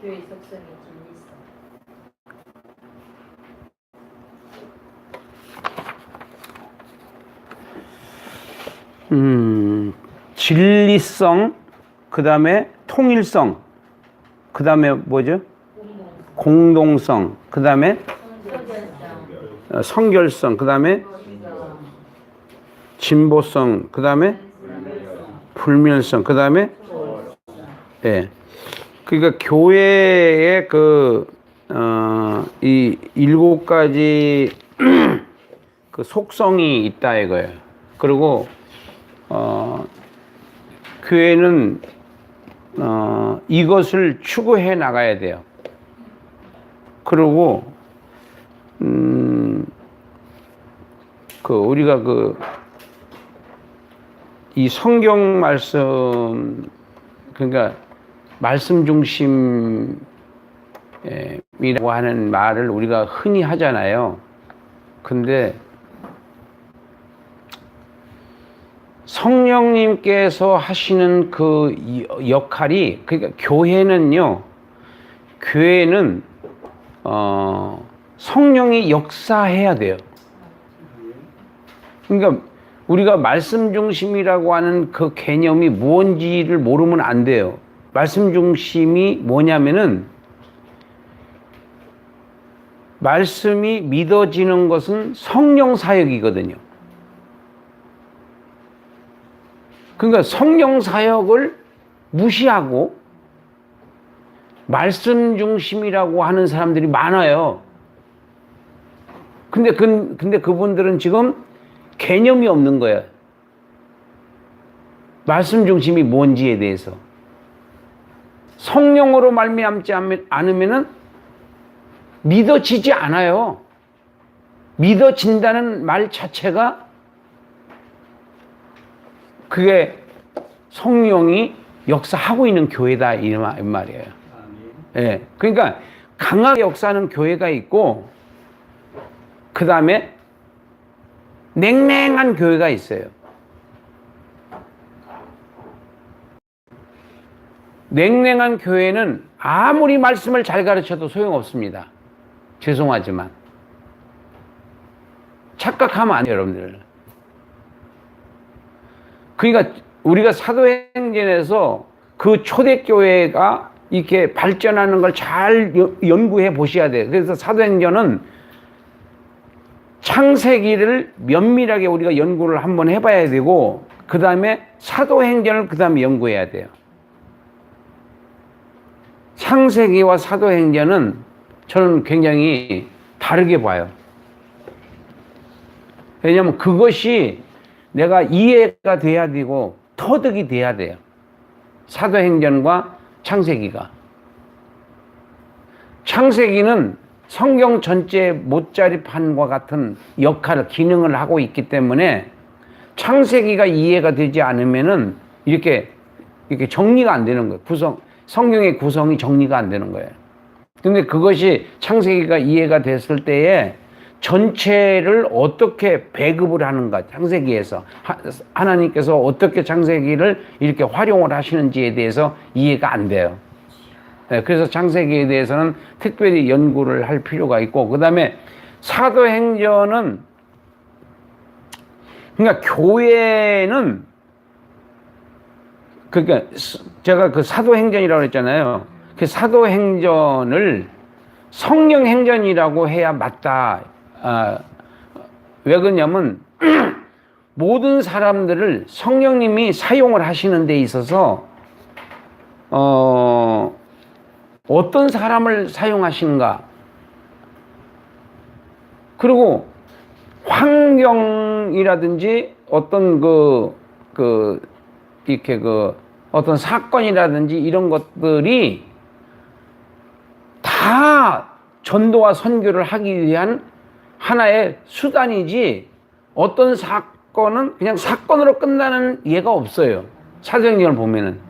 교회 속성의 진리성. 음, 진리성, 그 다음에 통일성, 그 다음에 뭐죠? 공동성, 그 다음에 성결성. 그 다음에 진보성, 그 다음에 불멸성, 그 다음에 예. 그러니까 교회의 그, 어, 이 일곱 가지 그 속성이 있다 이거예요. 그리고, 어, 교회는, 어, 이것을 추구해 나가야 돼요. 그리고, 음, 그, 우리가 그, 이 성경 말씀, 그러니까 말씀 중심이라고 하는 말을 우리가 흔히 하잖아요. 근데 성령님께서 하시는 그 역할이 그러니까 교회는요. 교회는 어 성령이 역사해야 돼요. 그러니까 우리가 말씀 중심이라고 하는 그 개념이 무언지를 모르면 안 돼요. 말씀 중심이 뭐냐면은 말씀이 믿어지는 것은 성령 사역이거든요. 그러니까 성령 사역을 무시하고 말씀 중심이라고 하는 사람들이 많아요. 근데 그, 근데 그분들은 지금 개념이 없는 거예요. 말씀 중심이 뭔지에 대해서. 성령으로 말미암지 않으- 않으면은 믿어지지 않아요. 믿어진다는 말 자체가 그게 성령이 역사하고 있는 교회다 이 말- 이 말이에요. 예. 그러니까 강하게 역사하는 교회가 있고 그 다음에 냉랭한 교회가 있어요. 냉랭한 교회는 아무리 말씀을 잘 가르쳐도 소용없습니다. 죄송하지만. 착각하면 안 돼요, 여러분들. 그러니까 우리가 사도행전에서 그 초대교회가 이렇게 발전하는 걸 잘 연구해 보셔야 돼요. 그래서 사도행전은 창세기를 면밀하게 우리가 연구를 한번 해봐야 되고, 그 다음에 사도행전을 그 다음에 연구해야 돼요. 창세기와 사도행전은 저는 굉장히 다르게 봐요. 왜냐하면 그것이 내가 이해가 돼야 되고 터득이 돼야 돼요. 사도행전과 창세기가. 창세기는 성경 전체 못자리판과 같은 역할을, 기능을 하고 있기 때문에 창세기가 이해가 되지 않으면은 이렇게, 이렇게 정리가 안 되는 거예요. 구성, 성경의 구성이 정리가 안 되는 거예요. 근데 그것이 창세기가 이해가 됐을 때에 전체를 어떻게 배급을 하는가, 창세기에서. 하, 하나님께서 어떻게 창세기를 이렇게 활용을 하시는지에 대해서 이해가 안 돼요. 네, 그래서 창세기에 대해서는 특별히 연구를 할 필요가 있고, 그 다음에 사도행전은, 그러니까 교회는, 그러니까 제가 그 사도행전이라고 했잖아요. 그 사도행전을 성령행전이라고 해야 맞다. 아, 왜 그러냐면, 모든 사람들을 성령님이 사용을 하시는 데 있어서, 어, 어떤 사람을 사용하시는가. 그리고 환경이라든지 어떤 그, 그, 이렇게 그, 어떤 사건이라든지 이런 것들이 다 전도와 선교를 하기 위한 하나의 수단이지 어떤 사건은 그냥 사건으로 끝나는 예가 없어요. 사도행전을 보면은.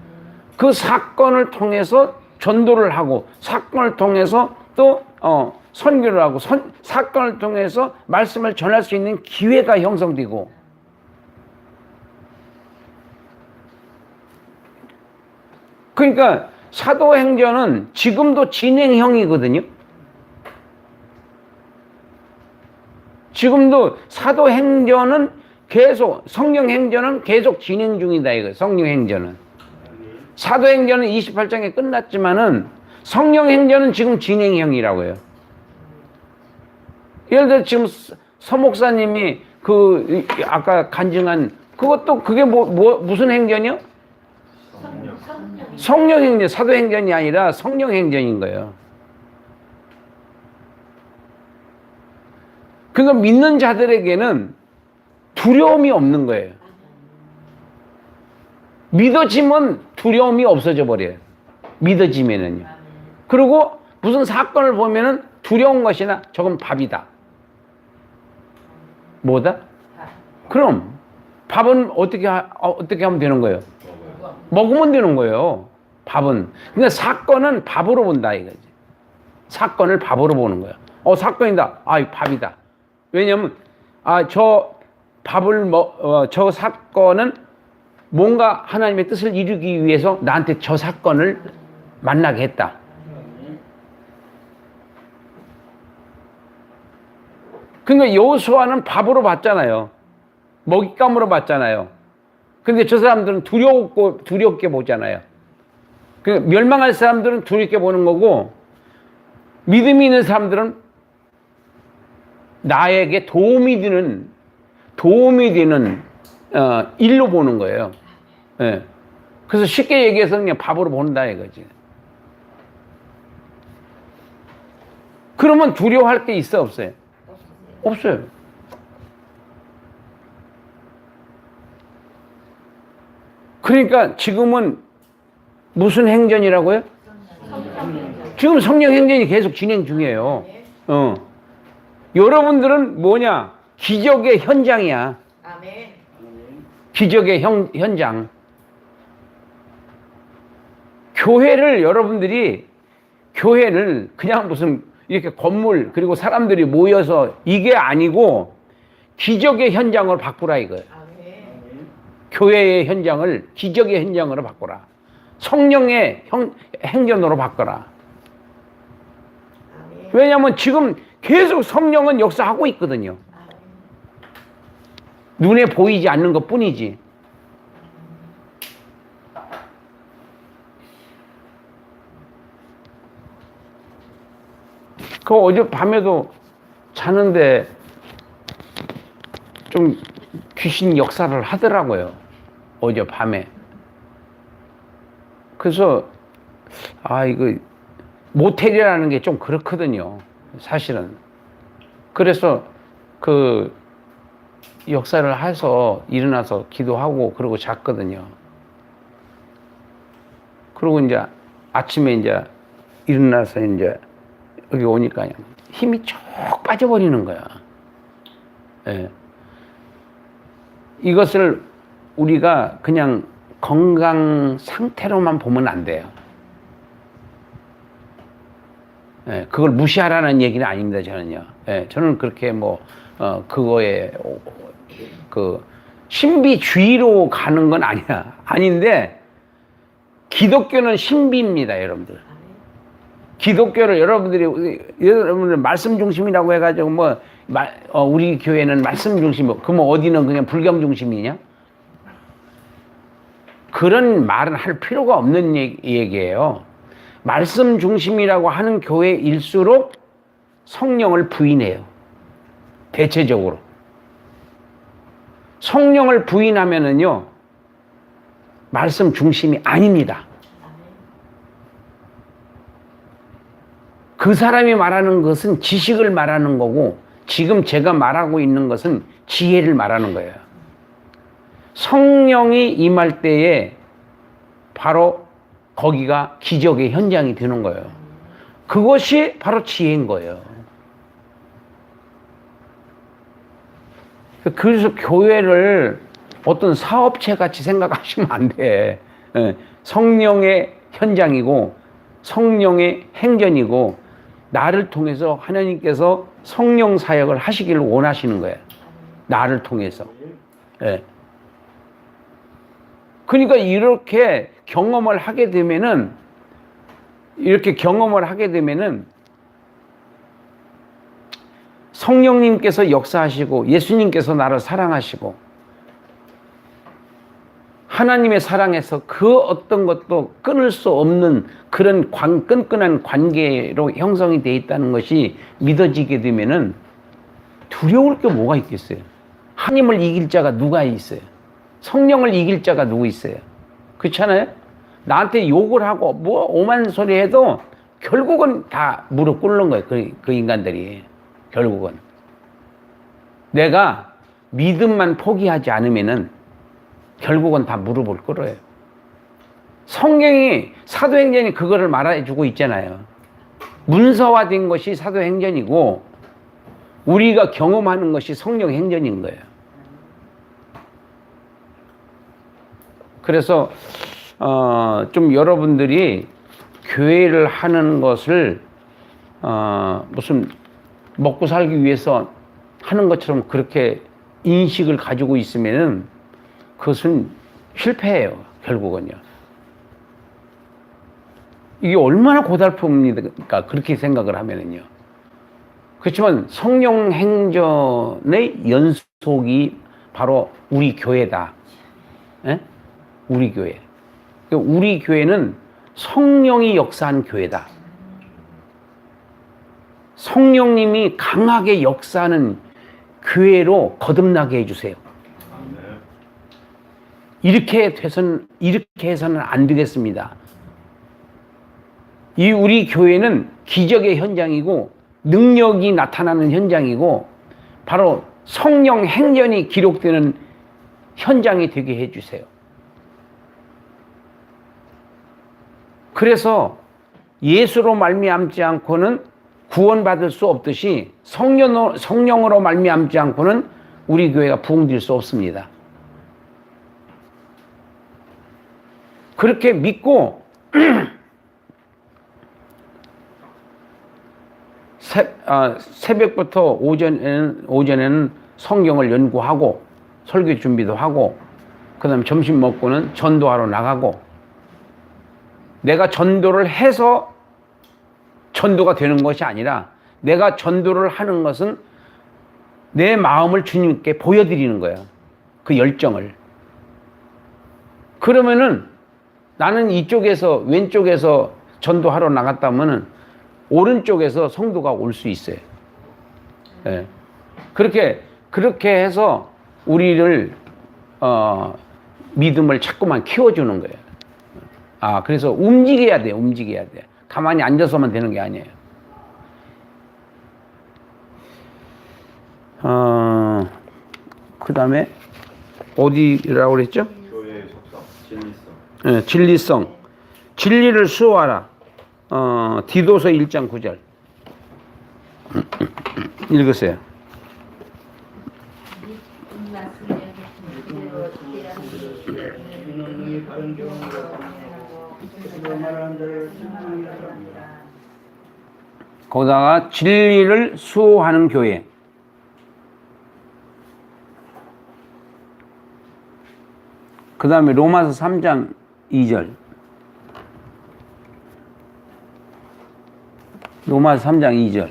그 사건을 통해서 전도를 하고 사건을 통해서 또 어, 선교를 하고 선, 사건을 통해서 말씀을 전할 수 있는 기회가 형성되고 그러니까 사도행전은 지금도 진행형이거든요. 지금도 사도행전은 계속 성령행전은 계속 진행 중이다 이거 성령행전은 사도행전은 28장에 끝났지만은 성령행전은 지금 진행형이라고요. 예를 들어 지금 서- 서 목사님이 그 이- 아까 간증한 그것도 그게 뭐, 뭐 무슨 행전이요? 성령. 성령. 성령행전 사도행전이 아니라 성령행전인 거예요. 그러니까 믿는 자들에게는 두려움이 없는 거예요. 믿어지면 두려움이 없어져 버려요. 믿어지면은요. 그리고 무슨 사건을 보면은 두려운 것이나 저건 밥이다. 뭐다? 그럼 밥은 어떻게 하, 어, 어떻게 하면 되는 거예요? 먹으면 되는 거예요. 밥은. 근데 사건은 밥으로 본다 이거지. 사건을 밥으로 보는 거야. 어 사건이다. 아 밥이다. 왜냐면 아 저 밥을 뭐저 사건은 뭔가 하나님의 뜻을 이루기 위해서 나한테 저 사건을 만나게 했다. 그러니까 여호수아는 밥으로 봤잖아요. 먹잇감으로 봤잖아요. 근데 저 사람들은 두렵고 두렵게 보잖아요. 그 멸망할 사람들은 두렵게 보는 거고 믿음이 있는 사람들은 나에게 도움이 되는 도움이 되는 어, 일로 보는 거예요. 예. 그래서 쉽게 얘기해서 그냥 밥으로 본다 이거지. 그러면 두려워할 게 있어 없어요? 없어요. 그러니까 지금은 무슨 행전이라고요? 지금 성령 행전이 계속 진행 중이에요. 어. 여러분들은 뭐냐? 기적의 현장이야. 기적의 현, 현장. 교회를 여러분들이 교회를 그냥 무슨 이렇게 건물 그리고 사람들이 모여서 이게 아니고 기적의 현장으로 바꾸라 이거예요. 교회의 현장을 기적의 현장으로 바꾸라. 성령의 형, 행전으로 바꿔라. 왜냐하면 지금 계속 성령은 역사하고 있거든요. 눈에 보이지 않는 것 뿐이지. 그 어제 밤에도 자는데 좀 귀신 역사를 하더라고요. 어제 밤에. 그래서 아 이거 모텔이라는 게 좀 그렇거든요. 사실은. 그래서 그 역사를 해서 일어나서 기도하고 그러고 잤거든요. 그러고 이제 아침에 이제 일어나서 이제 여기 오니까 힘이 쭉 빠져버리는 거야. 예. 이것을 우리가 그냥 건강 상태로만 보면 안 돼요. 예, 그걸 무시하라는 얘기는 아닙니다, 저는요. 예, 저는 그렇게 뭐, 어, 그거에, 오- 그, 신비주의로 가는 건 아니야. 아닌데, 기독교는 신비입니다, 여러분들. 기독교를 여러분들이, 여러분들 말씀 중심이라고 해가지고 뭐, 말- 어, 우리 교회는 말씀 중심, 그러면 어디는 그냥 불경 중심이냐? 그런 말은 할 필요가 없는 얘기- 얘기예요. 말씀 중심이라고 하는 교회일수록 성령을 부인해요. 대체적으로. 성령을 부인하면은요, 말씀 중심이 아닙니다. 그 사람이 말하는 것은 지식을 말하는 거고, 지금 제가 말하고 있는 것은 지혜를 말하는 거예요. 성령이 임할 때에 바로 거기가 기적의 현장이 되는 거예요. 그것이 바로 지혜인 거예요. 그래서 교회를 어떤 사업체 같이 생각하시면 안 돼. 예, 성령의 현장이고 성령의 행전이고 나를 통해서 하나님께서 성령 사역을 하시기를 원하시는 거예요. 나를 통해서. 예. 그러니까 이렇게 경험을 하게 되면은 이렇게 경험을 하게 되면은 성령님께서 역사하시고 예수님께서 나를 사랑하시고 하나님의 사랑에서 그 어떤 것도 끊을 수 없는 그런 관, 끈끈한 관계로 형성이 되어 있다는 것이 믿어지게 되면은 두려울 게 뭐가 있겠어요? 하나님을 이길 자가 누가 있어요? 성령을 이길 자가 누구 있어요? 그렇잖아요? 나한테 욕을 하고 뭐 오만 소리 해도 결국은 다 무릎 꿇는 거예요. 그, 그 인간들이. 결국은. 내가 믿음만 포기하지 않으면은 결국은 다 무릎을 꿇어요. 성경이 사도행전이 그거를 말해주고 있잖아요. 문서화된 것이 사도행전이고 우리가 경험하는 것이 성령 행전인 거예요. 그래서 어, 좀 여러분들이 교회를 하는 것을 어, 무슨 먹고 살기 위해서 하는 것처럼 그렇게 인식을 가지고 있으면은 그것은 실패해요. 결국은요. 이게 얼마나 고달픕니까? 그렇게 생각을 하면은요. 그렇지만 성령 행전의 연속이 바로 우리 교회다. 예? 우리 교회. 그러니까 우리 교회는 성령이 역사한 교회다. 성령님이 강하게 역사하는 교회로 거듭나게 해주세요. 이렇게 돼서는, 이렇게 해서는 안 되겠습니다. 이 우리 교회는 기적의 현장이고 능력이 나타나는 현장이고 바로 성령 행전이 기록되는 현장이 되게 해 주세요. 그래서 예수로 말미암지 않고는 구원받을 수 없듯이 성령, 성령으로 말미암지 않고는 우리 교회가 부흥될 수 없습니다. 그렇게 믿고 새, 아, 새벽부터 오전에는, 오전에는 성경을 연구하고 설교 준비도 하고 그 다음에 점심 먹고는 전도하러 나가고 내가 전도를 해서 전도가 되는 것이 아니라 내가 전도를 하는 것은 내 마음을 주님께 보여드리는 거예요. 그 열정을. 그러면은 나는 이쪽에서 왼쪽에서 전도하러 나갔다면은 오른쪽에서 성도가 올 수 있어요. 예. 그렇게 그렇게 해서 우리를 어, 믿음을 자꾸만 키워주는 거예요. 아 그래서 움직여야 돼, 움직여야 돼. 가만히 앉아서만 되는 게 아니에요. 어, 그 다음에 어디라고 그랬죠? 예, 진리성. 진리를 수호하라. 어, 디도서 1장 9절. 읽으세요. 거기다가 진리를 수호하는 교회. 그 다음에 로마서 3장 2절. 로마서 3장 2절.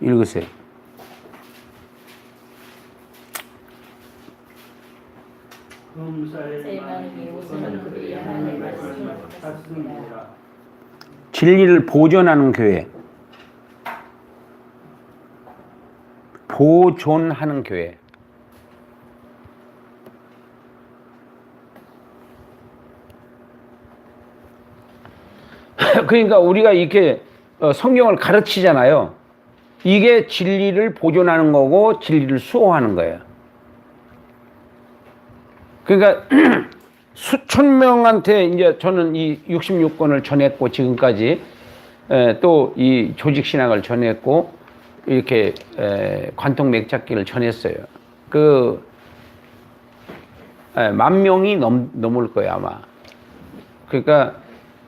읽으세요. 진리를 보존하는 교회. 보존하는 교회. 그러니까 우리가 이렇게 어, 성경을 가르치잖아요. 이게 진리를 보존하는 거고 진리를 수호하는 거예요. 그러니까 수천 명한테 이제 저는 이 66권을 전했고 지금까지 또 이 조직 신학을 전했고 이렇게 에, 관통 맥잡기를 전했어요. 그 만 명이 넘, 넘을 거예요 아마. 그러니까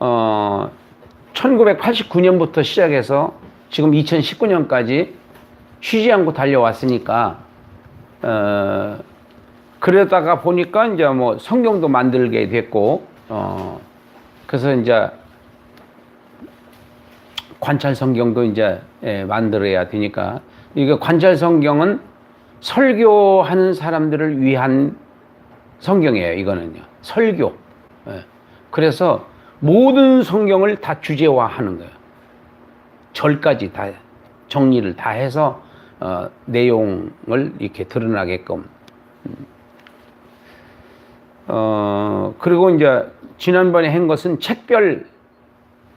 어 1989년부터 시작해서 지금 2019년까지 쉬지 않고 달려왔으니까 어 그러다가 보니까 이제 뭐 성경도 만들게 됐고 어, 그래서 이제 관찰 성경도 이제 예, 만들어야 되니까 이게 관찰 성경은 설교하는 사람들을 위한 성경이에요. 이거는요. 설교. 예. 그래서 모든 성경을 다 주제화하는 거예요. 절까지 다 정리를 다 해서 어, 내용을 이렇게 드러나게끔. 음. 어, 그리고 이제 지난번에 한 것은 책별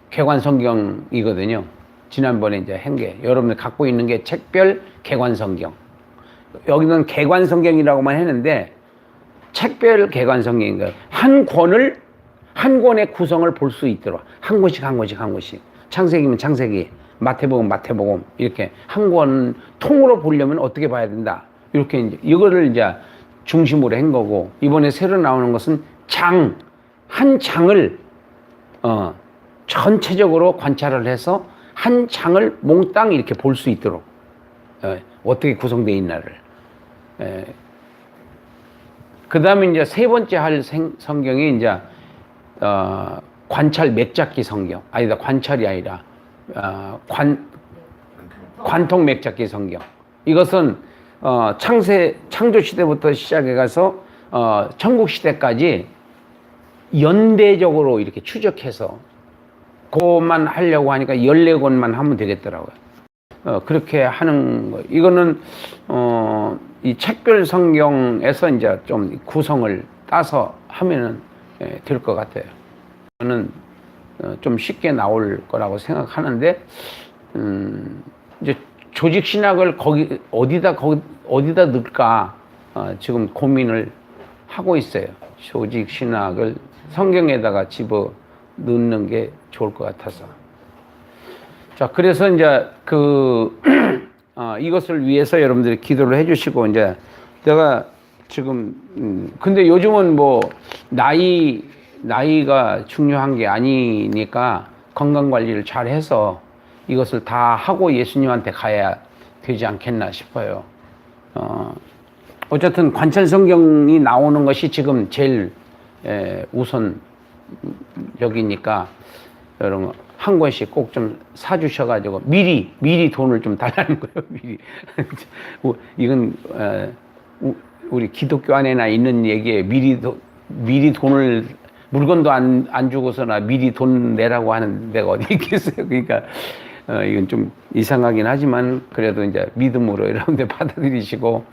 개관 성경이거든요. 지난번에 이제 한 게 여러분들 갖고 있는 게 책별 개관 성경. 여기는 개관 성경이라고만 했는데 책별 개관 성경인 거예요. 한 권을 한 권의 구성을 볼 수 있도록. 한 권씩 한 권씩 한 권씩. 창세기면 창세기, 마태복음 마태복음. 이렇게 한 권 통으로 보려면 어떻게 봐야 된다. 이렇게 이제 이거를 이제 중심으로 한 거고 이번에 새로 나오는 것은 장. 한 장을 어 전체적으로 관찰을 해서 한 장을 몽땅 이렇게 볼 수 있도록. 어, 어떻게 구성되어 있나를. 그 다음에 이제 세 번째 할 생, 성경이 이제 어, 관찰 맥잡기 성경 아니다 관찰이 아니라 어, 관 관통 맥잡기 성경. 이것은 어, 창세 창조 시대부터 시작해 가서 어, 천국 시대까지 연대적으로 이렇게 추적해서 그것만 하려고 하니까 14권만 하면 되겠더라고요. 어, 그렇게 하는 거. 이거는, 어, 이 책별 성경에서 이제 좀 구성을 따서 하면은 예, 될 것 같아요. 저는 어, 좀 쉽게 나올 거라고 생각하는데, 음, 이제 조직 신학을 거기, 어디다, 거기, 어디다 넣을까, 어, 지금 고민을 하고 있어요. 조직 신학을 성경에다가 집어 넣는 게 좋을 것 같아서. 자, 그래서 이제 그, 어, 이것을 위해서 여러분들이 기도를 해주시고, 이제 내가 지금, 음, 근데 요즘은 뭐, 나이, 나이가 중요한 게 아니니까 건강 관리를 잘 해서 이것을 다 하고 예수님한테 가야 되지 않겠나 싶어요. 어, 어쨌든 관찰 성경이 나오는 것이 지금 제일 에, 우선적이니까 여러분 한 권씩 꼭 좀 사주셔가지고 미리 미리 돈을 좀 달라는 거예요. 미리 이건 에, 우, 우리 기독교 안에나 있는 얘기에 미리 도, 미리 돈을 물건도 안, 안 주고서나 미리 돈 내라고 하는 데가 어디 있겠어요. 그러니까 어, 이건 좀 이상하긴 하지만 그래도 이제 믿음으로 여러분들 받아들이시고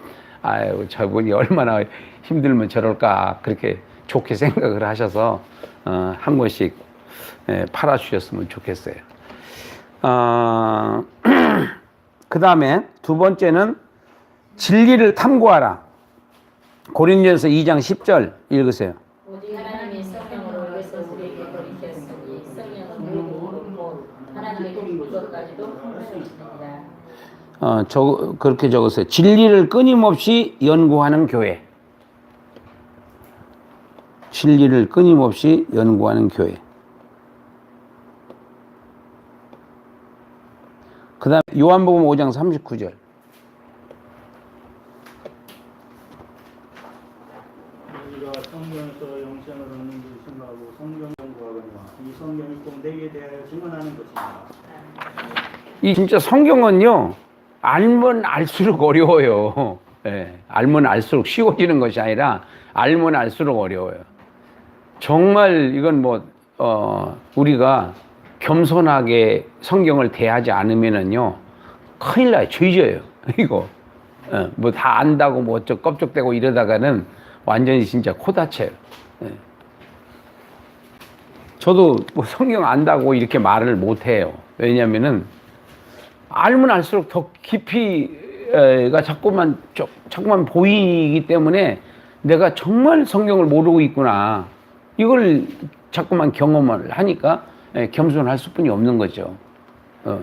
아유 저분이 얼마나 힘들면 저럴까 그렇게 좋게 생각을 하셔서 어, 한 권씩 예, 팔아 주셨으면 좋겠어요. 어, 그 다음에 두 번째는 진리를 탐구하라. 고린도전서 2장 10절 읽으세요. 어, 저, 그렇게 적었어요. 진리를 끊임없이 연구하는 교회. 진리를 끊임없이 연구하는 교회. 그 다음 요한복음 5장 39절. 우리가 성경에서 영생을 얻는 줄 생각하고 성경 공부하거니와 이 성경이 꼭 내게 대하여 증언하는 것입니다. 이 진짜 성경은요, 알면 알수록 어려워요. 예, 알면 알수록 쉬워지는 것이 아니라 알면 알수록 어려워요. 정말 이건 뭐, 어, 우리가 겸손하게 성경을 대하지 않으면은요, 큰일 나요. 죄져요. 이거. 어, 뭐다 안다고 뭐 어쩌 껍적대고 이러다가는 완전히 진짜 코 다쳐요. 예. 저도 뭐 성경 안다고 이렇게 말을 못 해요. 왜냐면은 알면 알수록 더 깊이가 자꾸만 저- 자꾸만 보이기 때문에 내가 정말 성경을 모르고 있구나 이걸 자꾸만 경험을 하니까 예, 겸손할 수뿐이 없는 거죠. 어.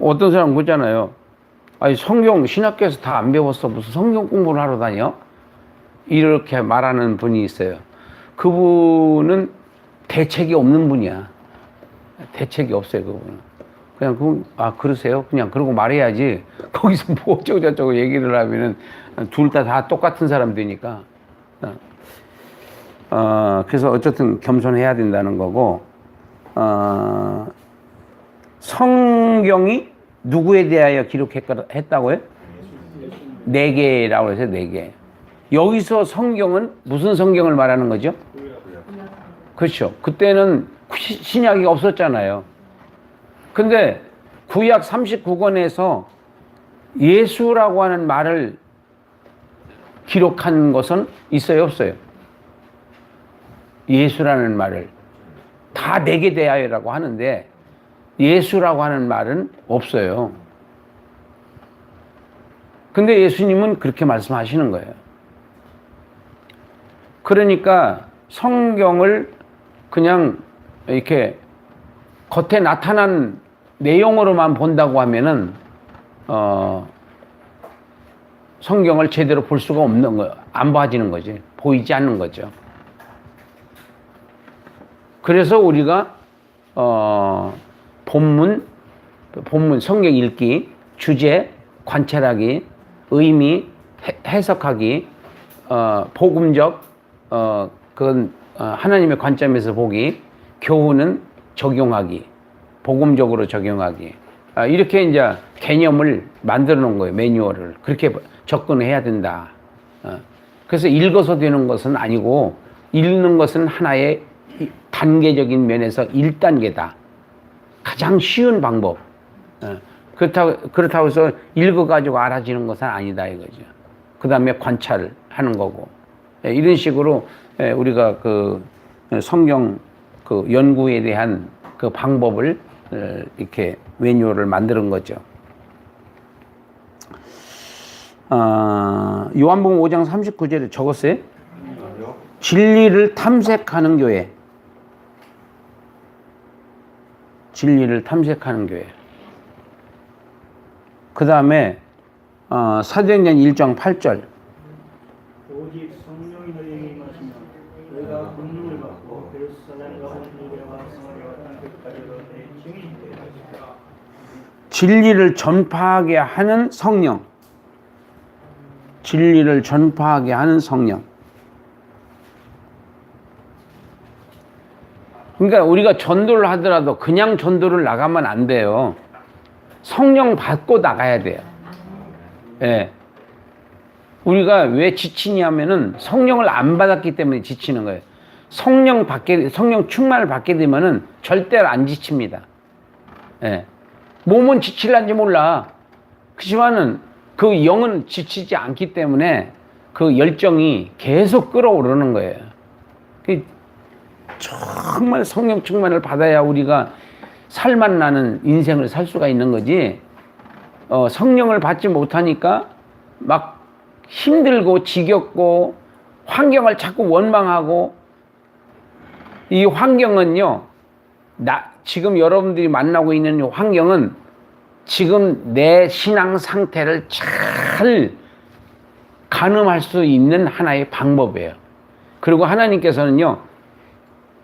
어떤 사람 그러잖아요. 아니 성경 신학교에서 다 안 배웠어 무슨 성경 공부를 하러 다녀? 이렇게 말하는 분이 있어요. 그분은 대책이 없는 분이야. 대책이 없어요, 그분은. 그냥, 그, 아, 그러세요? 그냥 그러고 말해야지. 거기서 뭐 어쩌고저쩌고 얘기를 하면은 둘 다 다 똑같은 사람 되니까. 어. 어, 그래서 어쨌든 겸손해야 된다는 거고, 어, 성경이 누구에 대하여 기록했다고요? 네 개라고 해서 네 개. 여기서 성경은 무슨 성경을 말하는 거죠? 그렇죠. 그때는 시- 신약이 없었잖아요. 근데 구약 39권에서 예수라고 하는 말을 기록한 것은 있어요, 없어요? 예수라는 말을 다 내게 대하여라고 하는데 예수라고 하는 말은 없어요. 근데 예수님은 그렇게 말씀하시는 거예요. 그러니까 성경을 그냥 이렇게 겉에 나타난 내용으로만 본다고 하면은 어 성경을 제대로 볼 수가 없는 거, 안 봐지는 거지, 보이지 않는 거죠. 그래서 우리가 어 본문, 본문 성경 읽기, 주제, 관찰하기, 의미, 해, 해석하기, 어 복음적, 어 그건 어, 하나님의 관점에서 보기, 교훈은 적용하기, 복음적으로 적용하기. 아, 이렇게 이제 개념을 만들어 놓은 거예요. 매뉴얼을. 그렇게 접근해야 된다. 어. 그래서 읽어서 되는 것은 아니고 읽는 것은 하나의 이- 단계적인 면에서 1단계다. 가장 쉬운 방법. 어. 그렇다고, 그렇다고 해서 읽어가지고 알아지는 것은 아니다 이거죠. 그 다음에 관찰을 하는 거고. 예, 이런 식으로 예, 우리가 그 성경 그 연구에 대한 그 방법을 어, 이렇게 매뉴얼을 만드는 거죠. 아, 요한복음 5장 39절에 적었어요. 진리를 탐색하는 교회. 진리를 탐색하는 교회. 그 다음에 어, 사도행전 1장 8절. 오직 성령이 너희에게 임하시면 너희가 권능을 받고 예루살렘과 온 유대와 사마리아와 땅끝까지로 내 증인이 되리라. 진리를 전파하게 하는 성령. 진리를 전파하게 하는 성령. 그러니까 우리가 전도를 하더라도 그냥 전도를 나가면 안 돼요. 성령 받고 나가야 돼요. 예. 우리가 왜 지치냐면은 성령을 안 받았기 때문에 지치는 거예요. 성령 받게, 성령 충만을 받게 되면은 절대로 안 지칩니다. 예. 몸은 지칠란지 몰라. 그지만은 그 영은 지치지 않기 때문에 그 열정이 계속 끌어오르는 거예요. 그 정말 성령 충만을 받아야 우리가 살만 나는 인생을 살 수가 있는 거지. 어, 성령을 받지 못하니까 막 힘들고 지겹고 환경을 자꾸 원망하고 이 환경은요, 나, 지금 여러분들이 만나고 있는 이 환경은 지금 내 신앙 상태를 잘 가늠할 수 있는 하나의 방법이에요. 그리고 하나님께서는요,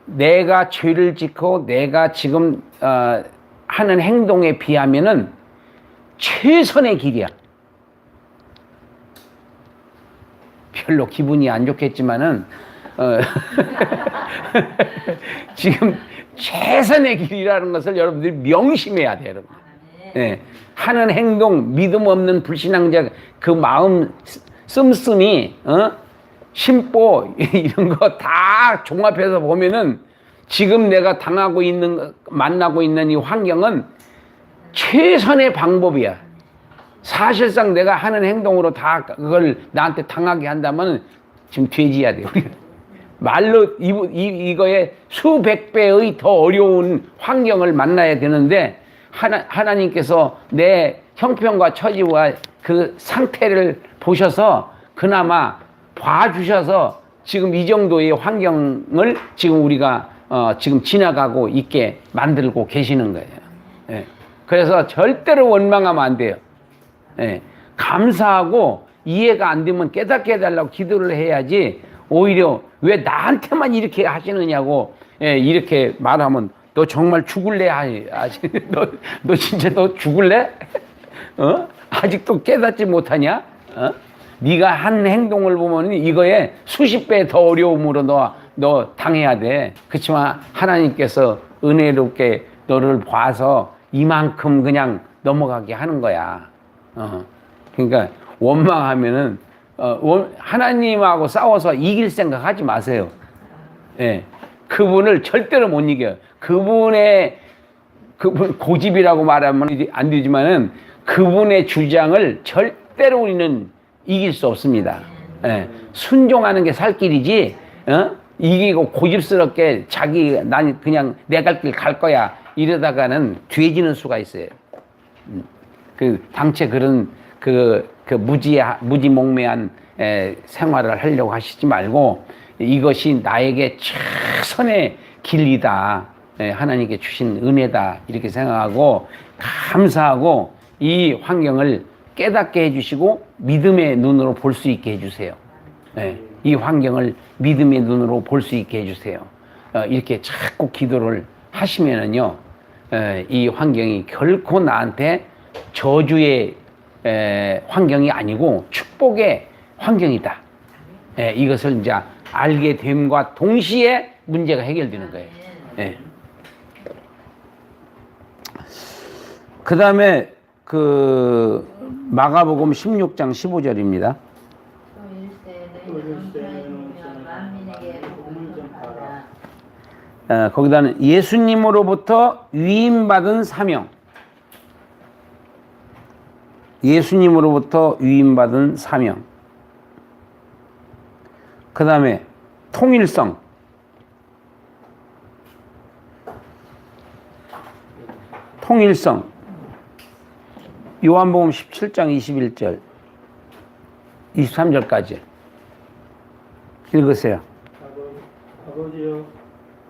내가 죄를 짓고 내가 지금 어, 하는 행동에 비하면은 최선의 길이야. 별로 기분이 안 좋겠지만은 어, 지금 최선의 길이라는 것을 여러분들이 명심해야 돼요, 여러분. 예, 하는 행동, 믿음 없는 불신앙자 그 마음 씀씀이 어? 심보 이런 거 다 종합해서 보면은 지금 내가 당하고 있는 거, 만나고 있는 이 환경은 최선의 방법이야. 사실상 내가 하는 행동으로 다 그걸 나한테 당하게 한다면 지금 돼지야 돼. 우리가. 말로 이, 이, 이거에 수백 배의 더 어려운 환경을 만나야 되는데 하나, 하나님께서 내 형편과 처지와 그 상태를 보셔서 그나마 봐주셔서 지금 이 정도의 환경을 지금 우리가 어, 지금 지나가고 있게 만들고 계시는 거예요. 예. 그래서 절대로 원망하면 안 돼요. 예. 감사하고 이해가 안 되면 깨닫게 해달라고 기도를 해야지 오히려 왜 나한테만 이렇게 하시느냐고 예, 이렇게 말하면 너 정말 죽을래? 아니, 아직 너, 너 진짜 너 죽을래? 어? 아직도 깨닫지 못하냐? 어? 네가 한 행동을 보면 이거에 수십 배 더 어려움으로 너 너 당해야 돼. 그렇지만 하나님께서 은혜롭게 너를 봐서 이만큼 그냥 넘어가게 하는 거야. 어. 그러니까 원망하면은 어, 원- 하나님하고 싸워서 이길 생각 하지 마세요. 예. 그분을 절대로 못 이겨요. 그분의 그분 고집이라고 말하면 안 되지만은 그분의 주장을 절대로 우리는 이길 수 없습니다. 예. 순종하는 게 살 길이지, 어? 이기고 고집스럽게 자기 난 그냥 내 갈 길 갈 거야 이러다가는 뒤해지는 수가 있어요. 음. 그 당최 그런 그, 그 무지 무지몽매한 에, 생활을 하려고 하시지 말고 이것이 나에게 최선의 길이다. 에, 하나님께 주신 은혜다. 이렇게 생각하고 감사하고 이 환경을 깨닫게 해주시고 믿음의 눈으로 볼 수 있게 해주세요. 예, 이 환경을 믿음의 눈으로 볼 수 있게 해주세요. 어, 이렇게 자꾸 기도를 하시면은요, 에, 이 환경이 결코 나한테 저주의 에, 환경이 아니고 축복의 환경이다. 예, 이것을 이제 알게 됨과 동시에 문제가 해결되는 거예요. 예. 그 다음에 그 마가복음 16장 15절입니다. 또 일세 너희 형통하여 만민에게 복음을 전파하라. 어, 거기다는 예수님으로부터 위임받은 사명. 예수님으로부터 위임받은 사명. 그 다음에 통일성. 통일성. 요한복음 17장 21절. 23절까지. 읽으세요. 아버- 아버지여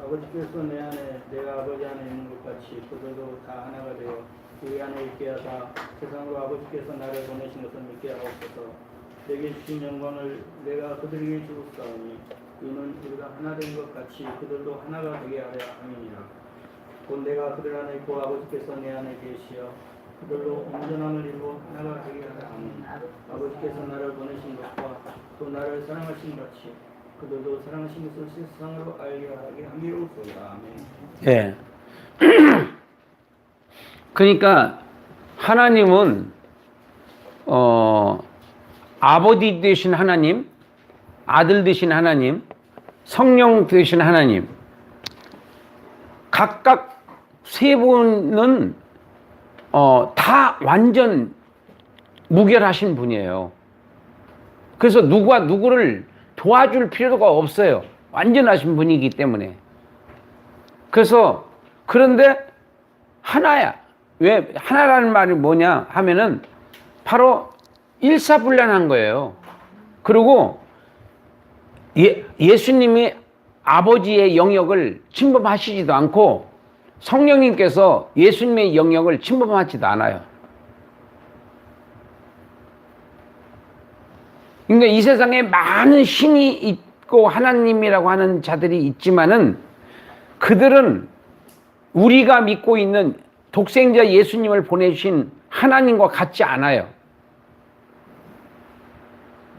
아버지께서 내 안에 내가 아버지 안에 있는 것 같이 그들도 다 하나가 되어 우리 안에 있게 하사 세상으로 아버지께서 나를 보내신 것을 믿게 하옵소서. 내게 주신 영광을 내가 그들에게 주었사오니 이는 우리가 하나 된 것 같이 그들도 하나가 되게 하려 함이니라. 곧 내가 그들 안에 있고 아버지께서 내 안에 계시어 그들로 온전함을 이루어 하나가 되게 하려 함이니 아버지께서 나를 보내신 것과 또 나를 사랑하신 같이 그들도 사랑하신 것을 세상으로 알게 하게 함이로소이다. 예. 그러니까 하나님은 어 아버지 되신 하나님, 아들 되신 하나님, 성령 되신 하나님 각각 세 분은 어, 다 완전 무결하신 분이에요. 그래서 누구와 누구를 도와줄 필요가 없어요. 완전하신 분이기 때문에. 그래서 그런데 하나야. 왜 하나라는 말이 뭐냐 하면은 바로 일사불란한 거예요. 그리고 예, 예수님이 아버지의 영역을 침범하시지도 않고 성령님께서 예수님의 영역을 침범하지도 않아요. 그러니까 이 세상에 많은 신이 있고 하나님이라고 하는 자들이 있지만은 그들은 우리가 믿고 있는 독생자 예수님을 보내주신 하나님과 같지 않아요.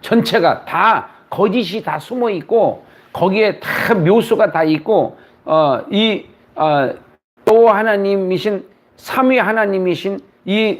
전체가 다 거짓이 다 숨어 있고 거기에 다 묘수가 다 있고 어, 이 어, 또 하나님이신 삼위 하나님이신 이